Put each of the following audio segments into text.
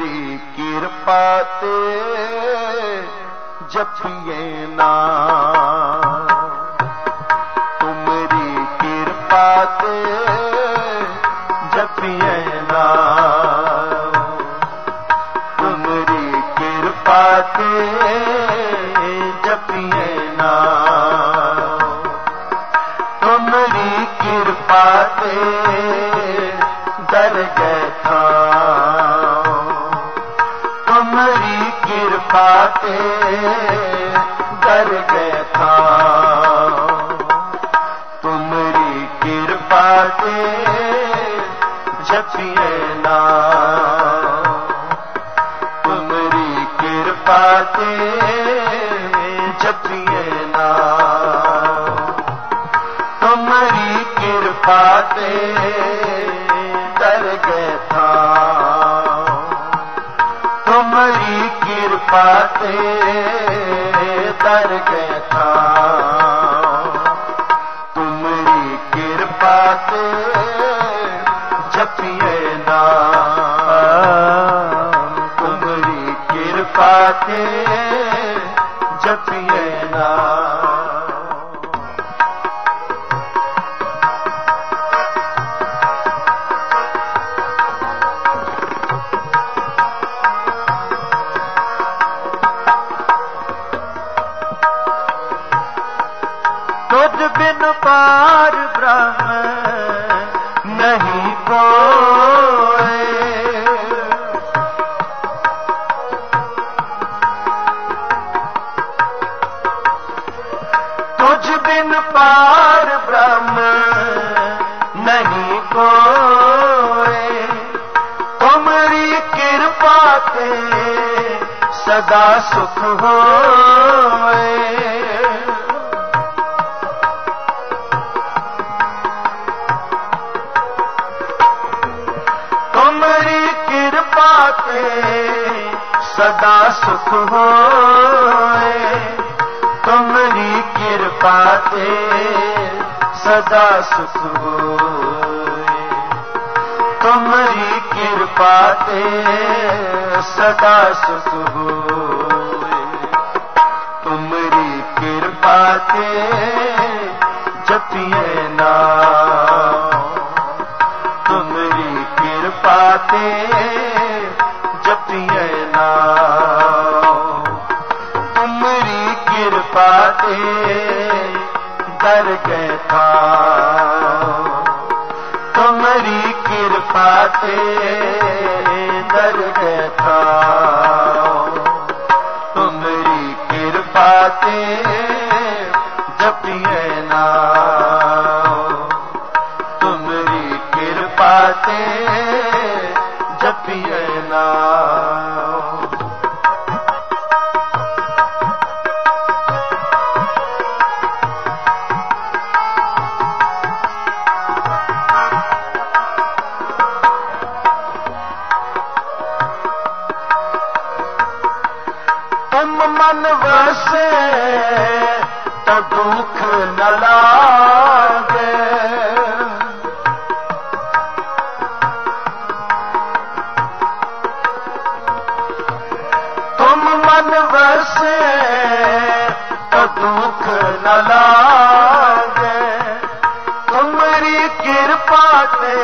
ਤੁਮਰੀ ਕਿਰਪਾ ਤੇ ਜਪੀਏ ਨਾ। ਕਿਰਪਾ ਤੇ ਦਰ ਗਏ ਥਾ ਤੁਮਰੀ ਕਿਰਪਾ ਤੇ ਜਪੀਏ ਨਾ ਤੁਮਰੀ ਕਿਰਪਾ ਤੇ ਜਪੀਏ ਨਾ ਤੁਮਰੀ ਕਿਰਪਾ ਤੇ ਦਰ ਗਏ ਕਿਰਪਾ ਦਰ ਗਏ ਥਾ। ਤੁਮਰੀ ਕਿਰਪਾ ਤੇ ਜਪੀਏ ਨਾ ਤੁਮਰੀ ਕਿਰਪਾ ਤੇ ਜਪੀਏ ਨਾ ਤੁਝ ਬਿਨ ਪਾਰ ਬ੍ਰਹਮ ਨਹੀਂ ਕੋਏ। ਤੁਝ ਬਿਨ ਪਾਰ ਬ੍ਰਹਮ ਨਹੀਂ ਕੋਏ। ਤੁਮਰੀ ਕਿਰਪਾ ਤੇ ਸਦਾ ਸੁਖ ਹੋਏ। ਤੇ ਸਦਾ ਸੁਖ ਹੋਏ। ਤੁਮਰੀ ਕਿਰਪਾ ਤੇ ਸਦਾ ਸੁਖ ਹੋਏ। ਤੁਮਰੀ ਕਿਰਪਾ ਤੇ ਸਦਾ ਸੁਖ ਹੋਏ। ਤੁਮਰੀ ਕਿਰਪਾ ਤੇ ਜਪੀਏ ਨਾ। ਤੁਮਰੀ ਕਿਰਪਾ ਤੇ ਦਰ ਗਏ ਥਾ। ਤੁਮਰੀ ਕਿਰਪਾ ਤੇ ਕਿਰਪਾ ਤੇ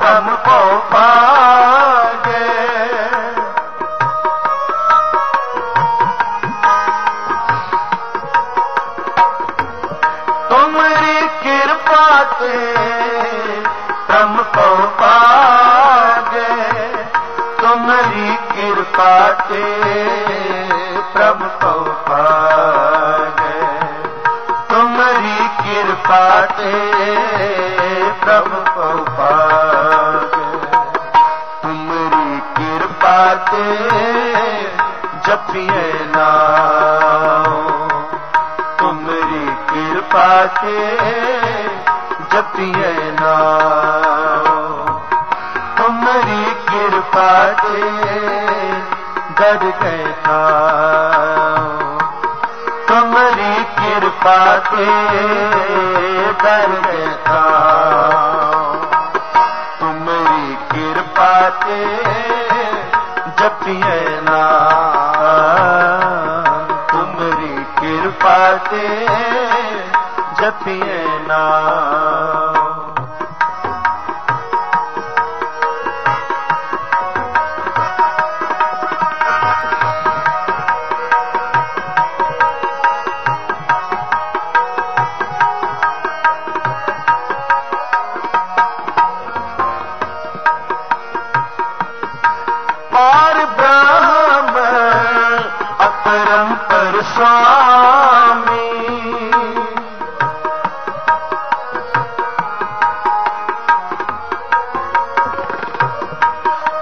ਤਮ ਕੋ ਪਾਗੇ ਤੁਮਰੀ ਕਿਰਪਾ ਤੇ ਤਮ ਕੋ ਪਾਗੇ ਤੁਮਰੀ ਕਿਰਪਾ ਤੇ ਪ੍ਰਭ ਕੋ ਪਾਗੇ ਕਿਰਪਾ ਤੇ ਪ੍ਰਭ ਕੋ ਪਾਗੇ ਤੁਮਰੀ ਕਿਰਪਾ ਤੇ ਜਪੀਏ ਨਾ ਤੁਮਰੀ ਕਿਰਪਾ ਤੇ ਜਪੀਏ ਨਾ ਤੁਮਰੀ ਕਿਰਪਾ ਤੇ ਦਰ ਗਏ ਥਾ ਤੁਮਰੀ ਕਿਰਪਾ ਤੇ ਦਰ ਗਏ ਸੁਆਮੀ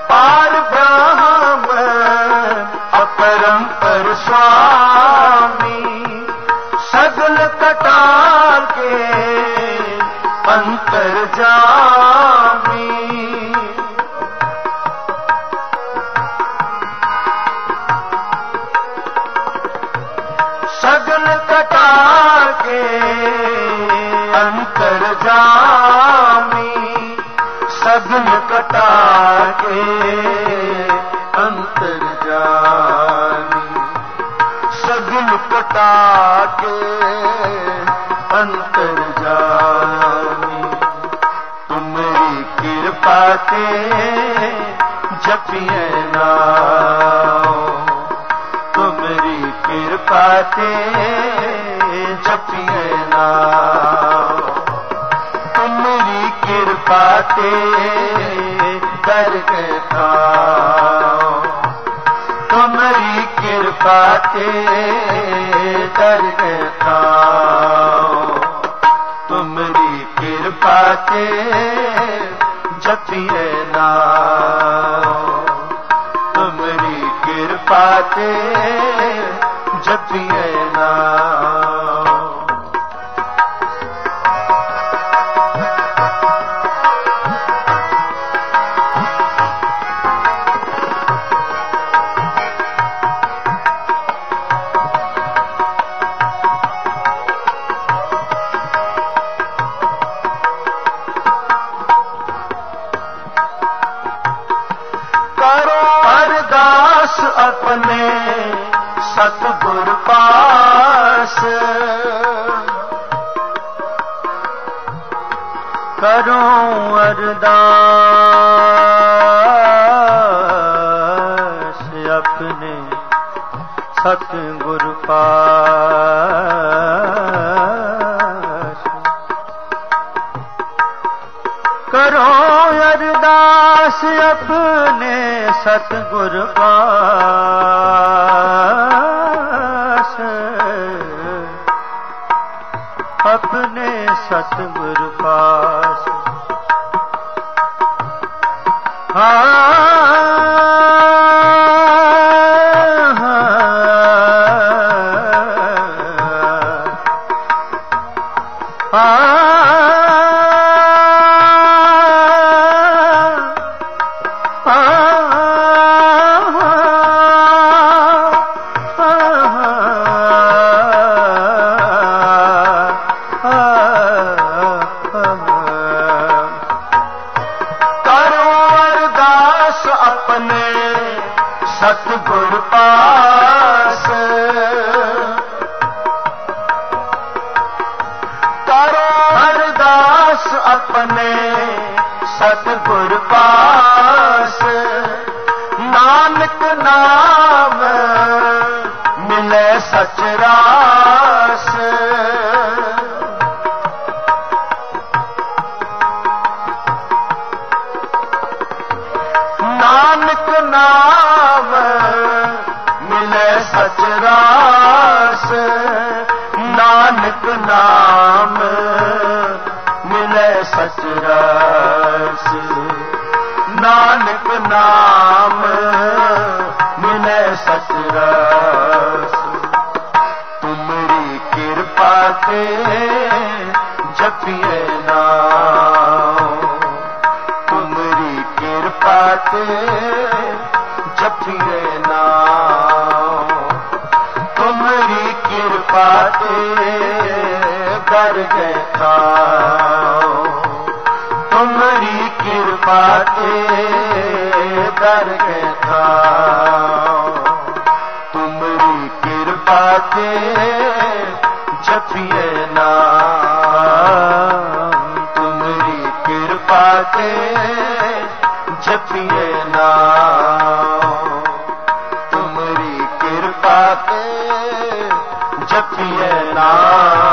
ਪਰ ਬ੍ਰਹਮ ਅਪਰੰਪਰ ਸੁਆਮੀ ਸਗਲ ਕੇ ਅੰਤਰ ਜਾਮੀ ਲਾਗੇ ਅੰਤਰ ਜਾਮੀ, ਸਗਨ ਕਟਾ ਕੇ ਅੰਤਰ ਜਾਮੀ, ਸਗਨ ਕਟਾ ਕੇ ਅੰਤਰ ਜਾਮੀ। ਤੁਮਰੀ ਕਿਰਪਾ ਤੇ ਜਪੀਏ ਨਾਮ ਕਿਰਪਾ ਤੇ ਜਪੀਏ ਨਾ। ਤੁਮਰੀ ਕਿਰਪਾ ਤੇ ਦਰਗਹਿ ਥਾਉ ਤੁਮਰੀ ਕਿਰਪਾ ਤੇ ਦਰਗਹਿ ਥਾਉ ਤੁਮਰੀ ਕਿਰਪਾ ਤੇ ਜਪੀਏ ਨਾਮ ਤੁਮਰੀ ਕਿਰਪਾ ਤੇ ਜਪੀਏ ਨਾਮ ਮਨ ਪਾਸ। ਕਰੂੰ ਅਰਦਾਸ ਆਪਣੇ ਸਤ ਗੁਰ ਪਾਸ। ਕਰੋ ਅਰਦਾਸ ਆਪਣੇ ਸਤ ਗੁਰ ਰਹੇ ਸਤਿਗੁਰ ਪਾਸ। ਹਾਂ दास अपने सतगुर पास नानक नाम मिले सचरास ਨਾਨਕ ਨਾਮ ਮਿਲੇ ਸਚ ਰਾਸ ਨਾਨਕ ਨਾਮ ਮਿਲੈ ਸਚ ਰਸ। ਨਾਨਕ ਨਾਮ ਮਿਲੈ ਸਚ पाते दर के था तुमरी कृपा ते जपिए ना तुमरी कृपा ते जपिए ना तुमरी कृपा ते जपिए ना